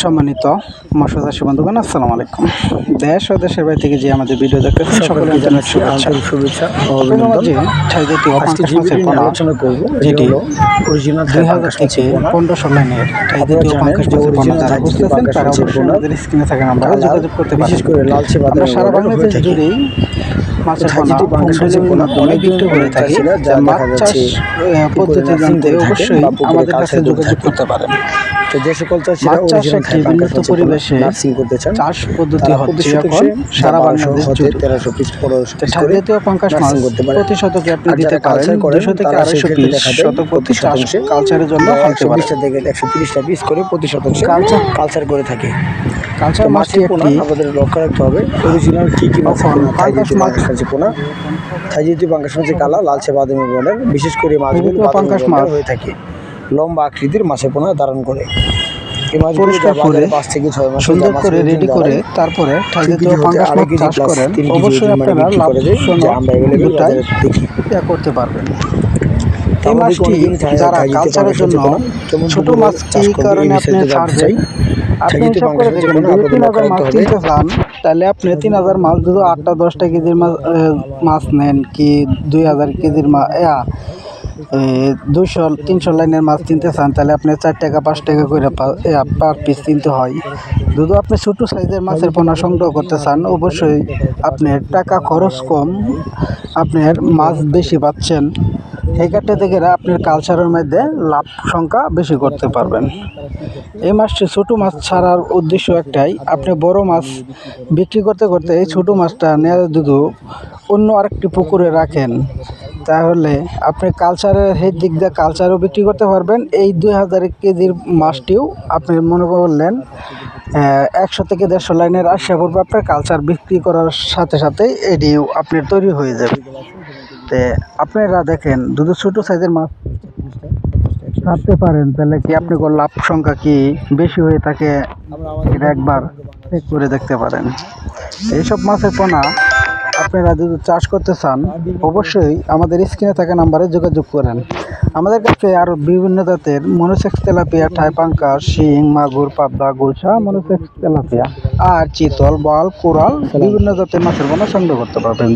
সম্মানিত মৎস্য চাষী বন্ধুগণ আসসালামু আলাইকুম। দেশ ও দেশের বাইরে থেকে যে আমাদের ভিডিও দেখতেছেন সকলে ইন্টারনেট শুভেচ্ছা শুভেচ্ছা। ও অভিনন্দন আজকে পাঙ্কাশ যে মাছের ভিডিও নিয়ে পোনা আলোচনা করব যেটি যেটি অরিজিনাল দুই হাজার থেকে পনেরোশো লাইনের ছাই আপনারা জাতীয় জানেন পাঙ্কাশ যে মাছের পোনা original যারা বুঝতেছেন তারা অবশ্যই আমাদের স্ক্রিনে থাকেন আমরা যোগাযোগ করতে বিশেষ করে লালচে বাদামি আমরা সারা বাংলাদেশ। জুড়েই মাছের পোনা হোম পোনা অনেক বিক্রি করে থাকি। মাছ চাষ পদ্ধতি জানতে অবশ্যই আমাদের কাছে যোগাযোগ করতে পারেন। তো যে সকল চাষিরা চাষ একটি পোনা পরিবেশে নার্সিং করতে চান চাষ পদ্ধতি হচ্ছে এখন সারা বাংলাদেশ জুড়ে। তেরোশো পিস জাতীয় পাঙ্কাশ মাছ করতে পারে প্রতি শতকে আপনি দিতে পারেন দুশো থেকে আড়াইশো পিস শতক প্রতি শতাংশে। কালচারের জন্য একশো বিশটা থেকে একশো তিরিশটা পিস করে প্রতি শতাংশে কালচার- কালচার করে থাকে। কালচার মাছটি একটি আমাদের লক্ষ্য রাখতে হবে। অরিজিনাল কী কী মাছ পাঙ্গাস মাছ- মাছের পোনা। থাই জাতীয় পাঙ্গাস মাছের কালা লালচে বাদামি বর্ণের। বিশেষ করে মাছগুলো বর্ণের মাছ। হয়ে থাকে। লম্বা আকৃতির মাছের পোনা ধারণ করে। এই পরিষ্কার করে থেকে ছয় মাসে সুন্দর করে রেডি করে তারপরে হতে পাঙ্গাস মাছ চাষ করেন। অবশ্যই আপনারা বিক্রি লাভ করে দেয়, শূন্য যা আমরা available দুটাই ইয়া করতে পারবেন। এই মাছটি যারা কালচারের জন্য মাছের পোনা কেমন ছোট মাছ কি কারণে আপনি জানতে চাই। আপনি হিসাব করে দেখবেন যদি তিন হাজার মাছ কিনতে চান তাহলে আপনি তিন হাজার মাছ যদি আটটা দশটা কেজির মাছ মাছ নেন কি দুই হাজার কেজির মাছ দুইশো তিনশো লাইনের মাছ কিনতে চান তাহলে আপনি চার টাকা পাঁচ টাকা করে পার পিস কিনতে হয়। যদি আপনি ছোটো সাইজের মাছের পোনা সংগ্রহ করতে চান অবশ্যই আপনার টাকা খরচ কম আপনার মাছ বেশি পাচ্ছেন। কাটতে থেকে আপনার কালচারের মধ্যে লাভ সংখ্যা বেশি করতে পারবেন। এই মাছটি ছোটো মাছ ছাড়ার উদ্দেশ্য একটাই, আপনি বড় মাছ বিক্রি করতে করতে এই ছোটো মাছটা নেওয়া দুধু অন্য আরেকটি পুকুরে রাখেন, তাহলে আপনি কালচারের সেই দিক দিয়ে কালচারও বিক্রি করতে পারবেন। এই দুই হাজার কেজির মাছটিও আপনি মনে করলেন একশো থেকে দেড়শো লাইনের আসা পড়বে আপনার কালচার বিক্রি করার সাথে সাথে এটিও আপনার তৈরি হয়ে যাবে। তে আপনারা দেখেন দুধ ছোটো সাইজের মাছ ছাড়তে পারেন, তাহলে কি আপনি লাভ সংখ্যা কি বেশি হয়ে থাকে, এটা একবার চেক করে দেখতে পারেন। এইসব মাছের পোনা আপনারা যদি চাষ করতে চান, অবশ্যই আমাদের স্ক্রিনে থাকা নাম্বারে যোগাযোগ করেন। আমাদের কাছে আরও বিভিন্ন জাতের মনোসেক্স তেলাপিয়া ঠাইপাঙ্কা শিং, মাগুর, পাবদা, গুলশা, মনোসেক্স তেলাপিয়া, আর চিতল, বল, কোরাল, বিভিন্ন জাতের মাছের পোনা সংগ্রহ করতে পারবেন।